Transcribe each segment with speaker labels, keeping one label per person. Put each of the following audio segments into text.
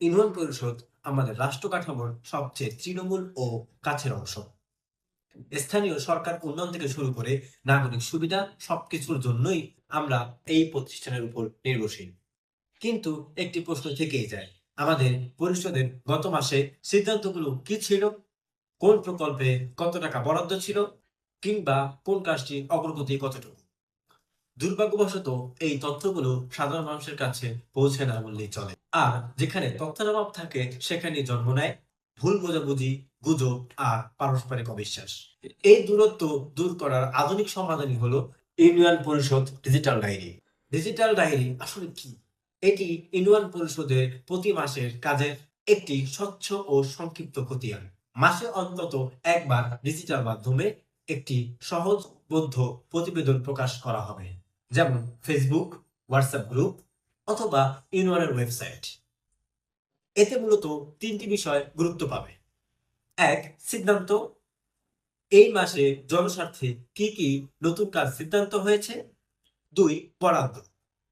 Speaker 1: Union পরিষদ আমাদের রাষ্ট্র কাঠামোর সবচেয়ে তৃণমূল ও কাছের অংশ। স্থানীয় সরকার উন্নয়ন থেকে শুরু করে নাগরিক সুবিধা সবকিছুর জন্যই আমরা এই প্রতিষ্ঠানের উপর নির্ভরশীল। কিন্তু একটি প্রশ্ন থেকেই যায়, আমাদের পরিষদের গত মাসে সিদ্ধান্তগুলো কি ছিল? কোন প্রকল্পে কত টাকা বরাদ্দ ছিল? কিংবা কোন কাজটি অগ্রগতি কতটুকু? দুর্ভাগ্যবশত, এই তথ্যগুলো সাধারণ মানুষের কাছে পৌঁছে না বললেই চলে। আর যেখানে তথ্যের অভাব থাকে সেখানে জন্ম নেয় ভুল বোঝাবুঝি, গুজব আর পারস্পরিক অবিশ্বাস। এই দূরত্ব দূর করার আধুনিক সমাধানই হলো ইউনিয়ন পরিষদ ডিজিটাল ডায়েরি। ডিজিটাল ডায়েরি আসলে কি? এটি ইউনিয়ন পরিষদের প্রতি মাসের কাজের একটি স্বচ্ছ ও সংক্ষিপ্ত খতিয়ান। মাসে অন্তত একবার ডিজিটাল মাধ্যমে একটি সহজবোধ্য প্রতিবেদন প্রকাশ করা হবে। যেমন ফেসবুক হোয়াটসঅ্যাপ গ্রুপ অথবা ইউনিয়নের ওয়েবসাইট এতে মূলত তিনটি বিষয় গুরুত্ব পাবে। এক, সিদ্ধান্ত। এই মাসে জনস্বার্থে কি কি নতুন কাজ সিদ্ধান্ত হয়েছে? দুই, বরাদ্দ।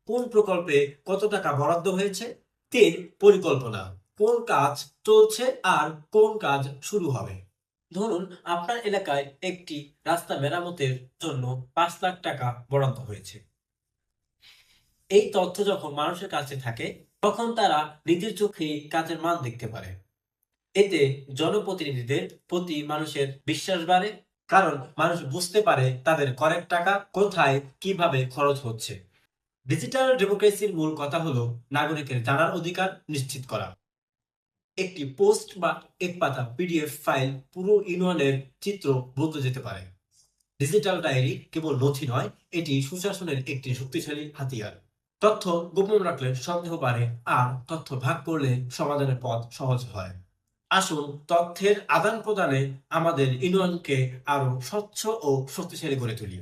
Speaker 1: কোন প্রকল্পে কত টাকা বরাদ্দ হয়েছে? তিন, পরিকল্পনা। কোন কাজ চলছে আর কোন কাজ শুরু হবে? ধরুন আপনার এলাকায় একটি রাস্তা মেরামতের জন্য পাঁচ লাখ টাকা বরাদ্দ হয়েছে। এই তথ্য যখন মানুষের কাছে থাকে, তখন তারা নিজের চোখে কাজের মান দেখতে পারে। এতে জনপ্রতিনিধিদের প্রতি মানুষের বিশ্বাস বাড়ে, কারণ মানুষ বুঝতে পারে তাদের করের টাকা কোথায়, কীভাবে খরচ হচ্ছে। ডিজিটাল ডেমোক্রেসির মূল কথা হলো নাগরিকের জানার অধিকার নিশ্চিত করা। একটি পোস্ট বা এক পাতা পিডিএফ ফাইল পুরো ইউনিয়নের চিত্র বদলে যেতে পারে। ডিজিটাল ডায়েরি কেবল নথি নয়, এটি সুশাসনের একটি শক্তিশালী হাতিয়ার। তথ্য গোপন রাখলে সন্দেহ বাড়ে আর তথ্য ভাগ করলে সমাধানের পথ সহজ হয়। আসুন তথ্যের আদান প্রদানে আমাদের ইউনিয়নকে আরও স্বচ্ছ ও শক্তিশালী করে তুলি।